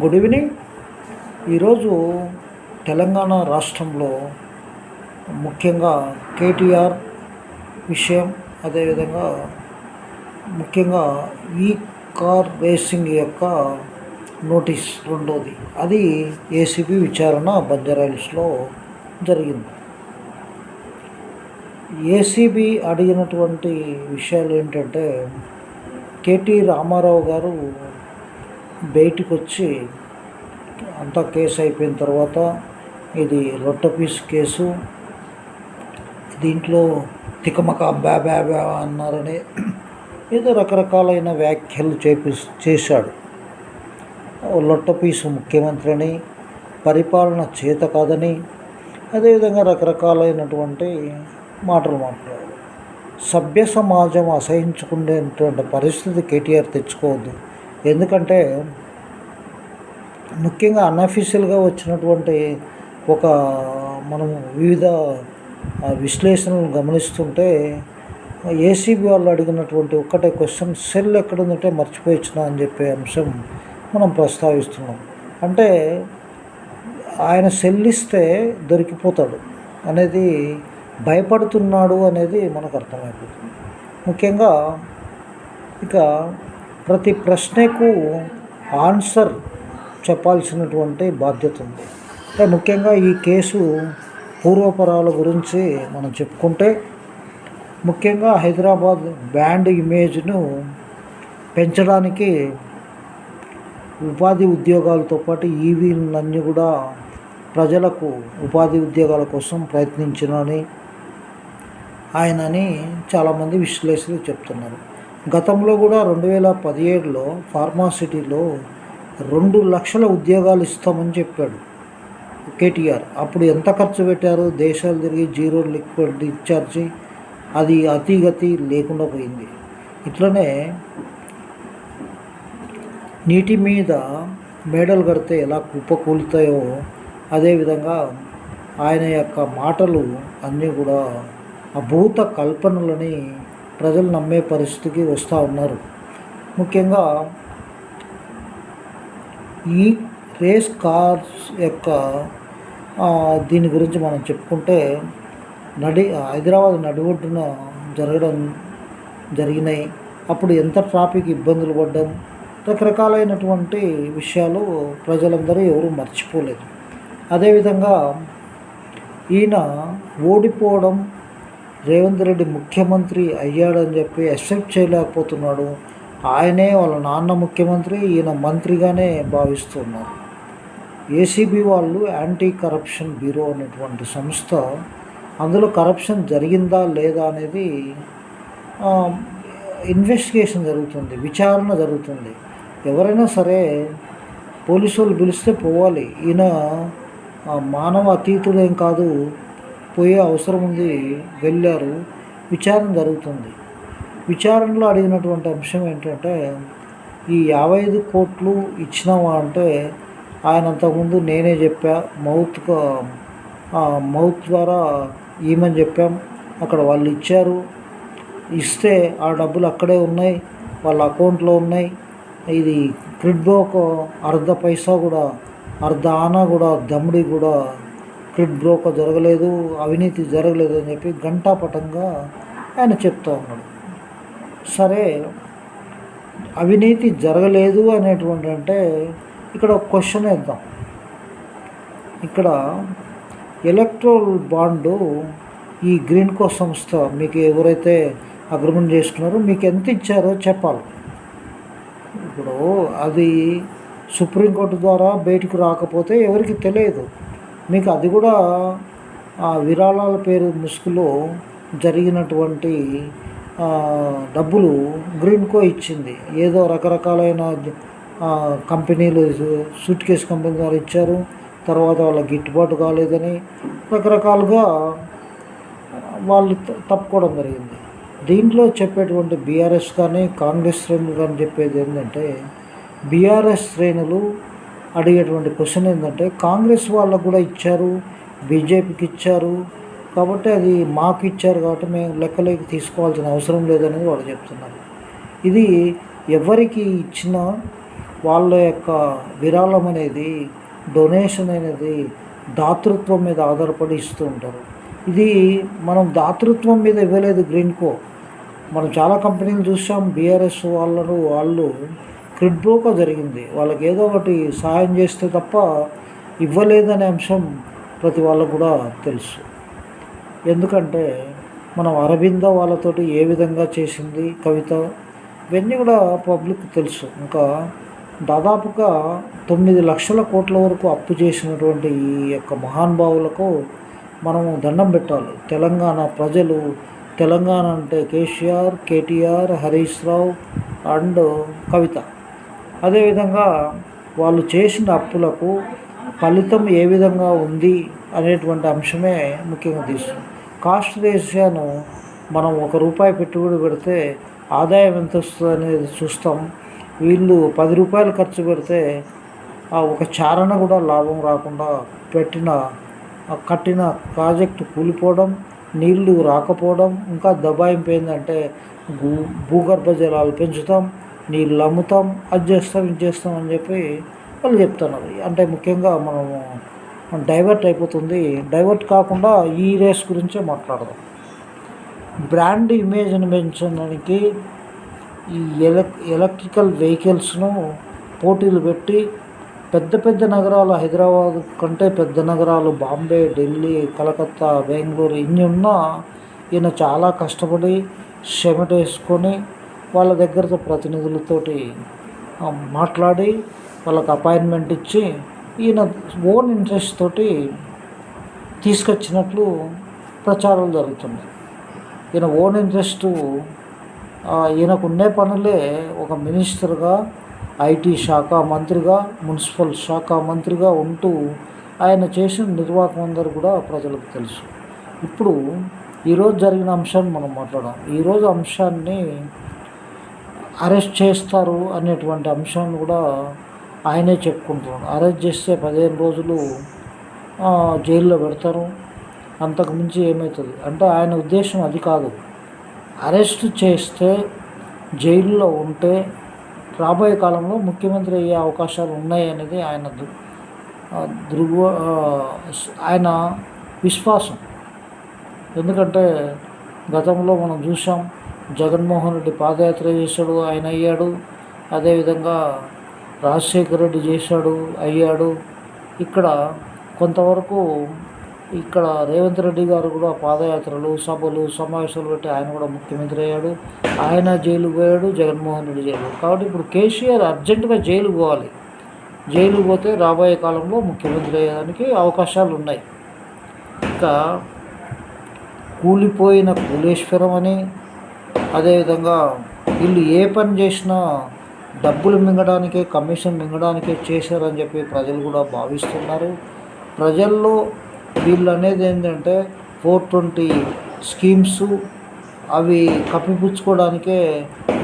Good evening ఈరోజు తెలంగాణ రాష్ట్రంలో ముఖ్యంగా కేటీఆర్ విషయం అదేవిధంగా ముఖ్యంగా ఈ కార్ రేసింగ్ యొక్క నోటీస్ రెండోది. అది ఏసీబీ విచారణ బంజారాయిల్స్లో జరిగింది. ఏసీబీ అడిగినటువంటి విషయాలు ఏంటంటే కేటీ రామారావు గారు బయటికి వచ్చి అంతా కేసు అయిపోయిన తర్వాత ఇది లొట్ట పీస్ కేసు దీంట్లో తికమక బ్యా బ్యా బ్యా అన్నారని ఏదో రకరకాలైన వ్యాఖ్యలు చేపి చేశాడు. లొట్ట పీసు పరిపాలన చేత కాదని అదేవిధంగా రకరకాలైనటువంటి మాటలు మాట్లాడాడు సభ్య సమాజం అసహించుకునేటువంటి పరిస్థితి కేటీఆర్ తెచ్చుకోవద్దు. ఎందుకంటే ముఖ్యంగా అన్అఫీషియల్గా వచ్చినటువంటి ఒక మనం వివిధ విశ్లేషణలు గమనిస్తుంటే ఏసీబీ వాళ్ళు అడిగినటువంటి ఒక్కటే క్వశ్చన్ సెల్ ఎక్కడుందంటే మర్చిపోయిచ్చిన? అని చెప్పే అంశం మనం ప్రస్తావిస్తున్నాం. అంటే ఆయన సెల్ ఇస్తే దొరికిపోతాడు అనేది భయపడుతున్నాడు అనేది మనకు అర్థమైపోతుంది. ముఖ్యంగా ఇక ప్రతి ప్రశ్నకు ఆన్సర్ చెప్పాల్సినటువంటి బాధ్యత ఉంది. అంటే ముఖ్యంగా ఈ కేసు పూర్వపరాల గురించి మనం చెప్పుకుంటే ముఖ్యంగా హైదరాబాద్ బ్యాండ్ ఇమేజ్ను పెంచడానికి ఉపాధి ఉద్యోగాలతో పాటు ఈవీలన్నీ కూడా ప్రజలకు ఉపాధి ఉద్యోగాల కోసం ప్రయత్నించినని ఆయనని చాలామంది విశ్లేషకులు చెప్తున్నారు. గతంలో కూడా రెండు వేల పదిహేడులో ఫార్మాసిటీలో రెండు లక్షల ఉద్యోగాలు ఇస్తామని చెప్పాడు కేటీఆర్. అప్పుడు ఎంత ఖర్చు పెట్టారు? దేశాలు తిరిగి జీరో లిక్విడ్ డిశ్చార్జి అది అతిగతి లేకుండా పోయింది. ఇట్లనే నీటి మీద మేడలు కడితే ఎలా కుప్పకూలుతాయో అదేవిధంగా ఆయన యొక్క మాటలు అన్నీ కూడా అభూత కల్పనలని ప్రజలు నమ్మే పరిస్థితికి వస్తూ ఉన్నారు. ముఖ్యంగా ఈ రేస్ కార్స్ యొక్క దీని గురించి మనం చెప్పుకుంటే నడి హైదరాబాద్ నడిబొడ్డున జరగడం జరిగినాయి. అప్పుడు ఎంత ట్రాఫిక్ ఇబ్బందులు పడ్డం? రకరకాలైనటువంటి విషయాలు ప్రజలందరూ ఎవరు మర్చిపోలేదు. అదేవిధంగా ఈయన ఓడిపోవడం రేవంత్ రెడ్డి ముఖ్యమంత్రి అయ్యాడని చెప్పి అక్సెప్ట్ చేయలేకపోతున్నాడు. ఆయనే వాళ్ళ నాన్న ముఖ్యమంత్రి ఈయన మంత్రిగానే భావిస్తున్నారు. ఏసీబీ వాళ్ళు యాంటీ కరప్షన్ బ్యూరో అనేటువంటి సంస్థ అందులో కరప్షన్ జరిగిందా లేదా అనేది ఇన్వెస్టిగేషన్ జరుగుతుంది విచారణ జరుగుతుంది. ఎవరైనా సరే పోలీసు వాళ్ళు పిలిస్తే పోవాలి. ఈయన మానవ మానవ అతీతుడేం కాదు పోయే అవసరం ఉంది వెళ్ళారు. విచారణ జరుగుతుంది. విచారణలో అడిగినటువంటి అంశం ఏంటంటే ఈ యాభై ఐదు కోట్లు ఇచ్చినావా అంటే ఆయన అంతకుముందు నేనే చెప్పా మౌత్ మౌత్ ద్వారా ఈమని చెప్పాం అక్కడ వాళ్ళు ఇచ్చారు. ఇస్తే ఆ డబ్బులు అక్కడే ఉన్నాయి వాళ్ళ అకౌంట్లో ఉన్నాయి. ఇది క్రిడ్బో ఒక అర్ధ పైసా కూడా అర్ధ ఆనా కూడా దమ్ముడి కూడా క్విడ్ బ్రోక జరగలేదు అవినీతి జరగలేదు అని చెప్పి గంటాపటంగా ఆయన చెప్తా ఉన్నాడు. సరే అవినీతి జరగలేదు అనేటువంటి అంటే ఇక్కడ ఒక క్వశ్చన్ వేద్దాం. ఇక్కడ ఎలక్ట్రోల్ బాండు ఈ గ్రీన్ కో సంస్థ మీకు ఎవరైతే అగ్రిమెంట్ చేసుకున్నారో మీకు ఎంత ఇచ్చారో చెప్పాలి. ఇప్పుడు అది సుప్రీంకోర్టు ద్వారా బయటకు రాకపోతే ఎవరికి తెలియదు. మీకు అది కూడా ఆ విరాళాల పేరు ముసుగులో జరిగినటువంటి డబ్బులు గ్రీన్కో ఇచ్చింది. ఏదో రకరకాలైన కంపెనీలు సూట్ కేసు కంపెనీ ద్వారా ఇచ్చారు. తర్వాత వాళ్ళకి గిట్టుబాటు కాలేదని రకరకాలుగా వాళ్ళు తప్పుకోవడం జరిగింది. దీంట్లో చెప్పేటువంటి బీఆర్ఎస్ కానీ కాంగ్రెస్ శ్రేణులు కానీ చెప్పేది ఏంటంటే బీఆర్ఎస్ శ్రేణులు అడిగేటువంటి క్వశ్చన్ ఏంటంటే కాంగ్రెస్ వాళ్ళకు కూడా ఇచ్చారు బీజేపీకి ఇచ్చారు కాబట్టి అది మాకు ఇచ్చారు కాబట్టి మేము లెక్కలోకి తీసుకోవాల్సిన అవసరం లేదనేది వాళ్ళు చెప్తున్నారు. ఇది ఎవరికి ఇచ్చినా వాళ్ళ యొక్క విరాళం అనేది డొనేషన్ అనేది దాతృత్వం మీద ఆధారపడి ఇస్తూ ఉంటారు. ఇది మనం దాతృత్వం మీద ఇవ్వలేదు గ్రీన్కో మనం చాలా కంపెనీలు చూసాం బీఆర్ఎస్ వాళ్ళను వాళ్ళు క్రిడ్బోకో జరిగింది. వాళ్ళకి ఏదో ఒకటి సహాయం చేస్తే తప్ప ఇవ్వలేదనే అంశం ప్రతి వాళ్ళకు కూడా తెలుసు. ఎందుకంటే మనం అరవింద వాళ్ళతోటి ఏ విధంగా చేసింది కవిత ఇవన్నీ కూడా పబ్లిక్ తెలుసు. ఇంకా దాదాపుగా తొమ్మిది లక్షల కోట్ల వరకు అప్పు చేసినటువంటి ఈ యొక్క మహానుభావులకు మనము దండం పెట్టాలి. తెలంగాణ ప్రజలు తెలంగాణ అంటే కేసీఆర్ కేటీఆర్ హరీష్ రావు అండ్ కవిత. అదేవిధంగా వాళ్ళు చేసిన అప్పులకు ఫలితం ఏ విధంగా ఉంది అనేటువంటి అంశమే ముఖ్యంగా తీస్తుంది. కాస్ట్ రేషియాను మనం ఒక రూపాయి పెట్టుబడి పెడితే ఆదాయం ఎంత వస్తుంది అనేది చూస్తాం. వీళ్ళు పది రూపాయలు ఖర్చు పెడితే ఆ ఒక చారణ కూడా లాభం రాకుండా పెట్టిన కట్టిన ప్రాజెక్టు కూలిపోవడం నీళ్ళు రాకపోవడం ఇంకా దబాయింపు ఏంటంటే భూ భూగర్భ జలాలు పెంచుతాం. నీళ్ళు అమ్ముతాం అది చేస్తాం ఇది చేస్తాం అని చెప్పి వాళ్ళు చెప్తున్నారు. అంటే ముఖ్యంగా మనము డైవర్ట్ అయిపోతుంది. డైవర్ట్ కాకుండా ఈ రేస్ గురించే మాట్లాడదాం. బ్రాండ్ ఇమేజ్ని పెంచడానికి ఈ ఎలక్ ఎలక్ట్రికల్ వెహికల్స్ను పోటీలు పెట్టి పెద్ద పెద్ద నగరాలు హైదరాబాద్ కంటే పెద్ద నగరాలు బాంబే ఢిల్లీ కలకత్తా బెంగళూరు ఇన్ని ఉన్నా ఈయన చాలా కష్టపడి వేసుకొని వాళ్ళ దగ్గర ప్రతినిధులతోటి మాట్లాడి వాళ్ళకి అపాయింట్మెంట్ ఇచ్చి ఈయన ఓన్ ఇంట్రెస్ట్ తోటి తీసుకొచ్చినట్లు ప్రచారాలు జరుగుతుంది ఈయన ఓన్ ఇంట్రెస్ట్ ఈయనకు ఉండే పనులే ఒక మినిస్టర్గా ఐటీ శాఖ మంత్రిగా మున్సిపల్ శాఖ మంత్రిగా ఉంటూ ఆయన చేసిన నిర్వాహకం అందరూ కూడా ప్రజలకు తెలుసు. ఇప్పుడు ఈరోజు జరిగిన అంశాన్ని మనం మాట్లాడాం ఈరోజు అంశాన్ని అరెస్ట్ చేస్తారు అనేటువంటి అంశాన్ని కూడా ఆయనే చెప్పుకుంటున్నాడు. అరెస్ట్ చేస్తే పదిహేను రోజులు జైల్లో పెడతారు. అంతకుమించి ఏమవుతుంది అంటే ఆయన ఉద్దేశం అది కాదు. అరెస్ట్ చేస్తే జైల్లో ఉంటే రాబోయే కాలంలో ముఖ్యమంత్రి అయ్యే అవకాశాలు ఉన్నాయి అనేది ఆయన ధృవ ఆయన విశ్వాసం. ఎందుకంటే గతంలో మనం చూసాం జగన్మోహన్ రెడ్డి పాదయాత్ర చేశాడు ఆయన అయ్యాడు. అదేవిధంగా రాజశేఖర రెడ్డి చేశాడు అయ్యాడు. ఇక్కడ కొంతవరకు ఇక్కడ రేవంత్ రెడ్డి గారు కూడా పాదయాత్రలు సభలు సమావేశాలు పెట్టి ఆయన కూడా ముఖ్యమంత్రి అయ్యాడు. ఆయన జైలు పోయాడు జగన్మోహన్ రెడ్డి జైలు కాబట్టి ఇప్పుడు కేసీఆర్ అర్జెంటుగా జైలు పోవాలి. జైలు పోతే రాబోయే కాలంలో ముఖ్యమంత్రి అయ్యేదానికి అవకాశాలు ఉన్నాయి. ఇంకా కూలిపోయిన కూలేశ్వరం అని అదేవిధంగా వీళ్ళు ఏ పని చేసినా డబ్బులు మింగడానికే కమిషన్ మింగడానికే చేశారని చెప్పి ప్రజలు కూడా భావిస్తున్నారు. ప్రజల్లో వీళ్ళు అనేది ఏంటంటే ఫోర్ ట్వంటీ స్కీమ్స్ అవి కప్పిపుచ్చుకోవడానికే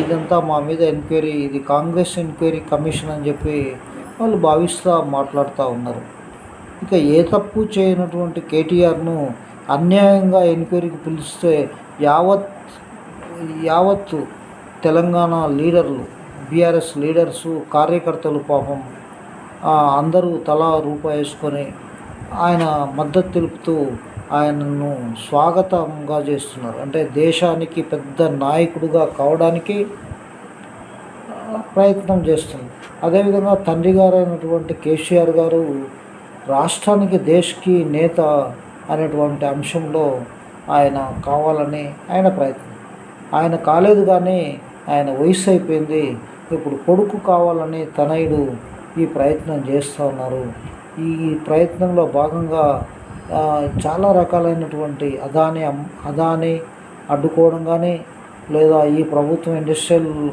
ఇదంతా మా మీద ఎంక్వైరీ ఇది కాంగ్రెస్ ఎంక్వైరీ కమిషన్ అని చెప్పి వాళ్ళు భావిస్తూ మాట్లాడుతూ ఉన్నారు. ఇక ఏ తప్పు చేయనటువంటి కేటీఆర్ను అన్యాయంగా ఎంక్వైరీకి పిలిస్తే యావత్ యావత్ తెలంగాణ లీడర్లు బీఆర్ఎస్ లీడర్సు కార్యకర్తలు పాపం అందరూ తలా రూపాయేసుకొని ఆయన మద్దతు తెలుపుతూ ఆయనను స్వాగతంగా చేస్తున్నారు. అంటే దేశానికి పెద్ద నాయకుడుగా కావడానికి ప్రయత్నం చేస్తుంది అదేవిధంగా తండ్రి అయినటువంటి కేసీఆర్ గారు రాష్ట్రానికి దేశ్కి నేత అనేటువంటి అంశంలో ఆయన కావాలని ఆయన ప్రయత్నం ఆయన కాలేదు కానీ ఆయన వయసు అయిపోయింది. ఇప్పుడు కొడుకు కావాలని తనయుడు ఈ ప్రయత్నం చేస్తూ ఉన్నారు. ఈ ప్రయత్నంలో భాగంగా చాలా రకాలైనటువంటి అదాని అమ్- అదాని అడ్డుకోవడం కానీ లేదా ఈ ప్రభుత్వం ఇండస్ట్రియల్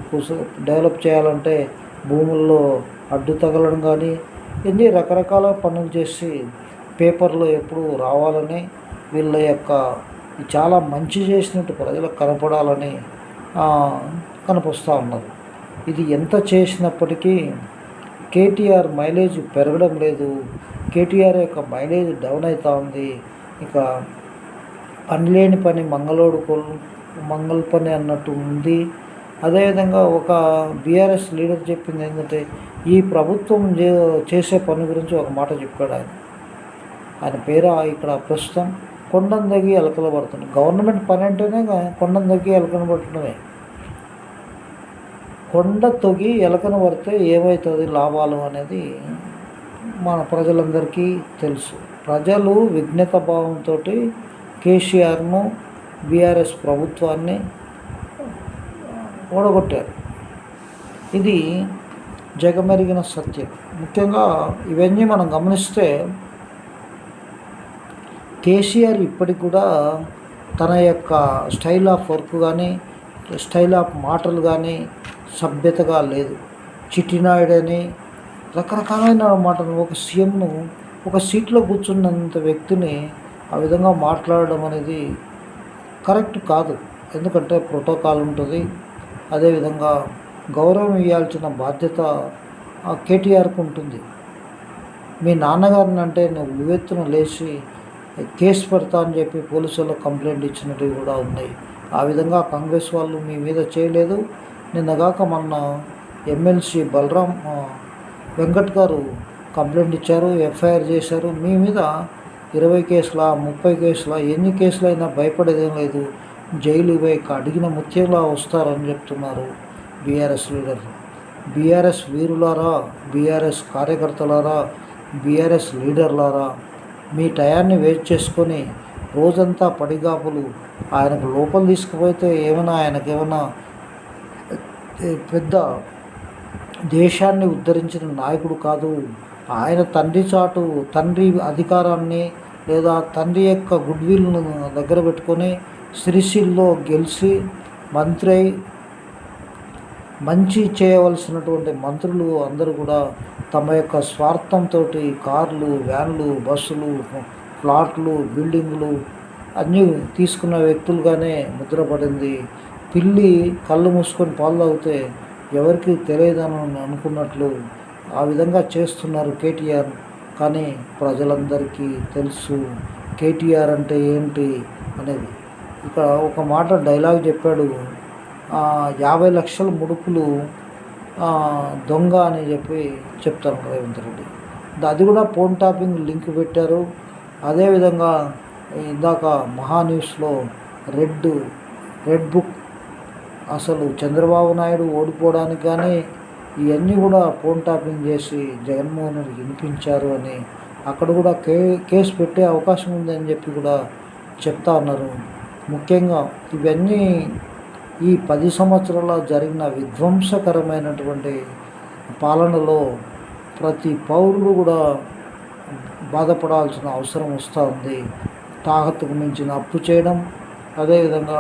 డెవలప్ చేయాలంటే భూముల్లో అడ్డు తగలడం కానీ ఇన్ని రకరకాల పనులు చేసి పేపర్లో ఎప్పుడు రావాలని వీళ్ళ యొక్క చాలా మంచి చేసినట్టు ప్రజలకు కనపడాలని కనిపిస్తూ ఉన్నది. ఇది ఎంత చేసినప్పటికీ కేటీఆర్ మైలేజ్ పెరగడం లేదు. కేటీఆర్ యొక్క మైలేజ్ డౌన్ అవుతూ ఉంది. ఇక పని లేని పని మంగళోడు కొల్- మంగళ పని అన్నట్టు ఉంది. అదేవిధంగా ఒక బీఆర్ఎస్ లీడర్ చెప్పింది ఏంటంటే ఈ ప్రభుత్వం చే- చేసే పని గురించి ఒక మాట చెప్పాడు ఆయన. ఆయన పేరు ఇక్కడ ప్రస్తుతం? కొండం తగ్గి ఎలకలు పడుతుంది గవర్నమెంట్ పని అంటేనే గా- కొండం తగ్గి ఎలకను పట్టడమే. కొండ తొగి ఎలకను పడితే ఏమవుతుంది లాభాలు అనేది మన ప్రజలందరికీ తెలుసు. ప్రజలు విఘ్నత భావంతో కేసీఆర్ను బీఆర్ఎస్ ప్రభుత్వాన్ని ఓడగొట్టారు. ఇది జగమెరిగిన సత్యం. ముఖ్యంగా ఇవన్నీ మనం గమనిస్తే కేసీఆర్ ఇప్పటికి కూడా తన యొక్క స్టైల్ ఆఫ్ వర్క్ కానీ స్టైల్ ఆఫ్ మాటలు కానీ సభ్యతగా లేదు. చిట్టినాయుడు అని రకరకాలైన మాటలు ఒక సీఎంను ఒక సీట్లో కూర్చున్నంత వ్యక్తిని ఆ విధంగా మాట్లాడడం అనేది కరెక్ట్ కాదు. ఎందుకంటే ప్రోటోకాల్ ఉంటుంది. అదేవిధంగా గౌరవం ఇవ్వాల్సిన బాధ్యత కేటీఆర్కు ఉంటుంది. మీ నాన్నగారిని అంటే నువ్వు నువ్వెత్తున లేచి కేసు పెడతా అని చెప్పి పోలీసుల్లో కంప్లైంట్ ఇచ్చినట్టు కూడా ఉన్నాయి. ఆ విధంగా కాంగ్రెస్ వాళ్ళు మీ మీద చేయలేదు. నిన్నగాక మొన్న ఎమ్మెల్సీ బలరాం వెంకట్ గారు కంప్లైంట్ ఇచ్చారు ఎఫ్ఐఆర్ చేశారు. మీ మీద ఇరవై కేసుల ముప్పై కేసుల ఎన్ని కేసులైనా భయపడేదేం లేదు. జైలు పోయి అడిగిన ముత్యంలా వస్తారని చెప్తున్నారు బీఆర్ఎస్ లీడర్లు బీఆర్ఎస్ వీరులారా? బీఆర్ఎస్ కార్యకర్తలారా? బీఆర్ఎస్ లీడర్లారా? మీ టయాన్ని వేస్ట్ చేసుకొని రోజంతా పడిగాపులు ఆయనకు లోపల తీసుకుపోతే ఏమైనా ఆయనకు ఏమైనా పెద్ద దేశాన్ని ఉద్ధరించిన నాయకుడు కాదు. ఆయన తండ్రి చాటు తండ్రి అధికారాన్ని లేదా తండ్రి యొక్క గుడ్ విల్ను దగ్గర పెట్టుకొని సిరిసిల్లో గెలిచి మంత్రి మంచి చేయవలసినటువంటి మంత్రులు అందరూ కూడా తమ యొక్క స్వార్థంతో కార్లు వ్యాన్లు బస్సులు ఫ్లాట్లు బిల్డింగులు అన్నీ తీసుకున్న వ్యక్తులుగానే ముద్రపడింది. పిల్లి కళ్ళు మూసుకొని పాలు తాగితే ఎవరికి తెలియదని అనుకున్నట్లు ఆ విధంగా చేస్తున్నారు కేటీఆర్. కానీ ప్రజలందరికీ తెలుసు కేటీఆర్ అంటే ఏంటి అనేది. ఇక్కడ ఒక మాట డైలాగ్ చెప్పాడు. యాభై లక్షల ముడుపులు దొంగ అని చెప్పి చెప్తారు రేవంత్ రెడ్డి. అది కూడా ఫోన్ టాపింగ్ లింక్ పెట్టారు. అదేవిధంగా ఇందాక మహా న్యూస్లో రెడ్ రెడ్ బుక్ అసలు చంద్రబాబు నాయుడు ఓడిపోవడానికి కానీ ఇవన్నీ కూడా ఫోన్ టాపింగ్ చేసి జగన్మోహన్ రెడ్డి వినిపించారు అని అక్కడ కూడా కే కేసు పెట్టే అవకాశం ఉందని చెప్పి కూడా చెప్తా ఉన్నారు. ముఖ్యంగా ఇవన్నీ ఈ పది సంవత్సరాల్లో జరిగిన విధ్వంసకరమైనటువంటి పాలనలో ప్రతి పౌరుడు కూడా బాధపడాల్సిన అవసరం వస్తూ ఉంది. తాహతుకు మించిన అప్పు చేయడం అదేవిధంగా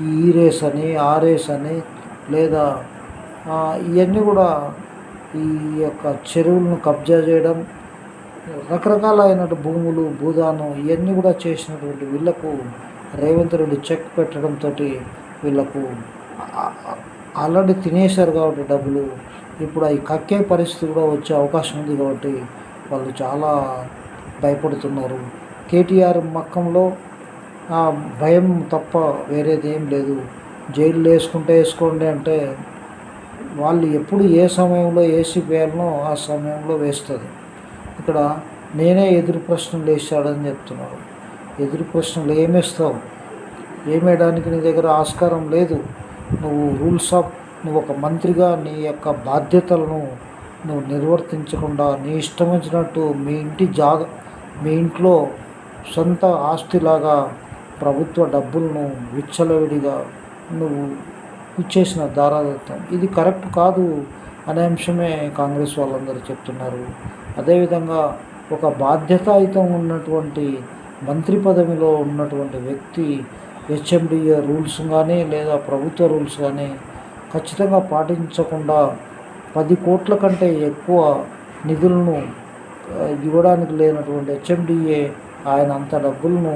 ఈ రేస్ అని ఆ రేస్ అని లేదా ఇవన్నీ కూడా ఈ యొక్క చెరువులను కబ్జా చేయడం రకరకాలైన భూములు భూదానం ఇవన్నీ కూడా చేసినటువంటి వీళ్ళకు రేవంత్ రెడ్డి చెక్ పెట్టడంతో వీళ్ళకు ఆల్రెడీ తినేశారు కాబట్టి డబ్బులు. ఇప్పుడు అవి కక్కే పరిస్థితి కూడా వచ్చే అవకాశం ఉంది కాబట్టి వాళ్ళు చాలా భయపడుతున్నారు. కేటీఆర్ మక్కంలో ఆ భయం తప్ప వేరేది ఏం లేదు. జైలు వేసుకుంటే వేసుకోండి అంటే వాళ్ళు ఎప్పుడు ఏ సమయంలో ఏసీ వేయాలనో ఆ సమయంలో వేస్తుంది. ఇక్కడ నేనే ఎదురు ప్రశ్నలు వేసాడని చెప్తున్నాడు. ఎదురు ప్రశ్నలు ఏమేస్తావు? ఏమేయడానికి నీ దగ్గర ఆస్కారం లేదు? నువ్వు రూల్స్ ఆఫ్ నువ్వు ఒక మంత్రిగా నీ యొక్క బాధ్యతలను నువ్వు నిర్వర్తించకుండా నీ ఇష్టం వచ్చినట్టు మీ ఇంటి జాగ మీ ఇంట్లో సొంత ఆస్తిలాగా ప్రభుత్వ డబ్బులను విచ్చలవిడిగా నువ్వు ఇచ్చేసిన దారాదత్తం. ఇది కరెక్ట్ కాదు అనే అంశమే కాంగ్రెస్ వాళ్ళందరూ చెప్తున్నారు. అదేవిధంగా ఒక బాధ్యతాయుతం ఉన్నటువంటి మంత్రి పదవిలో ఉన్నటువంటి వ్యక్తి హెచ్ఎండిఏ రూల్స్ కానీ లేదా ప్రభుత్వ రూల్స్ కానీ ఖచ్చితంగా పాటించకుండా పది కోట్ల కంటే ఎక్కువ నిధులను ఇవ్వడానికి లేనటువంటి హెచ్ఎండిఏ ఆయన అంత డబ్బులను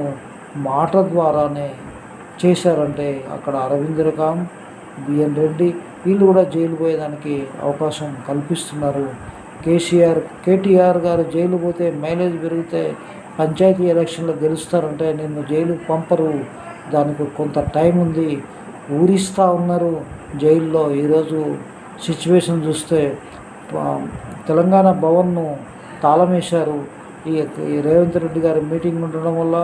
మాట ద్వారానే చేశారంటే అక్కడ అరవిందర్ రకాం బిఎన్ రెడ్డి వీళ్ళు కూడా జైలు పోయేదానికి అవకాశం కల్పిస్తున్నారు. కేసీఆర్ కేటీఆర్ గారు జైలు పోతే మైలేజ్ పెరిగితే పంచాయతీ ఎలక్షన్లో గెలుస్తారంటే నిన్ను జైలుకు పంపరు. దానికి కొంత టైం ఉంది. ఊరిస్తూ ఉన్నారు జైల్లో. ఈరోజు సిచ్యువేషన్ చూస్తే తెలంగాణ భవన్ను తాళమేశారు. ఈ ఈ రేవంత్ రెడ్డి గారి మీటింగ్ ఉండడం వల్ల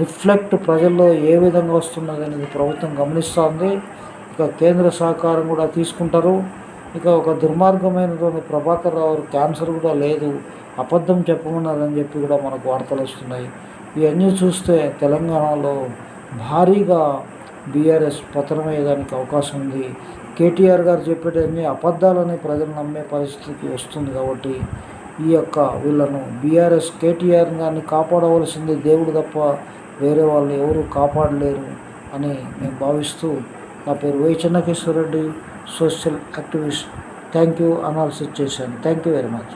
రిఫ్లెక్ట్ ప్రజల్లో ఏ విధంగా వస్తున్నది అనేది ప్రభుత్వం గమనిస్తోంది. ఇక కేంద్ర సహకారం కూడా తీసుకుంటారు. ఇక ఒక దుర్మార్గమైనటువంటి ప్రభాకర్ రావు క్యాన్సర్ కూడా లేదు. అబద్ధం చెప్పమన్నారని చెప్పి కూడా మనకు వార్తలు వస్తున్నాయి. ఇవన్నీ చూస్తే తెలంగాణలో భారీగా బీఆర్ఎస్ పతనమయ్యేదానికి అవకాశం ఉంది. కేటీఆర్ గారు చెప్పేటన్ని అబద్ధాలని ప్రజలు నమ్మే పరిస్థితికి వస్తుంది కాబట్టి ఈ యొక్క వీళ్ళను బీఆర్ఎస్ కేటీఆర్ గారిని కాపాడవలసింది దేవుడు తప్ప వేరే వాళ్ళు ఎవరు కాపాడలేరు అని నేను భావిస్తూ నా పేరు Y Chennakeshwara Reddy social activist. Thank you analysis చేశాను. Thank you very much.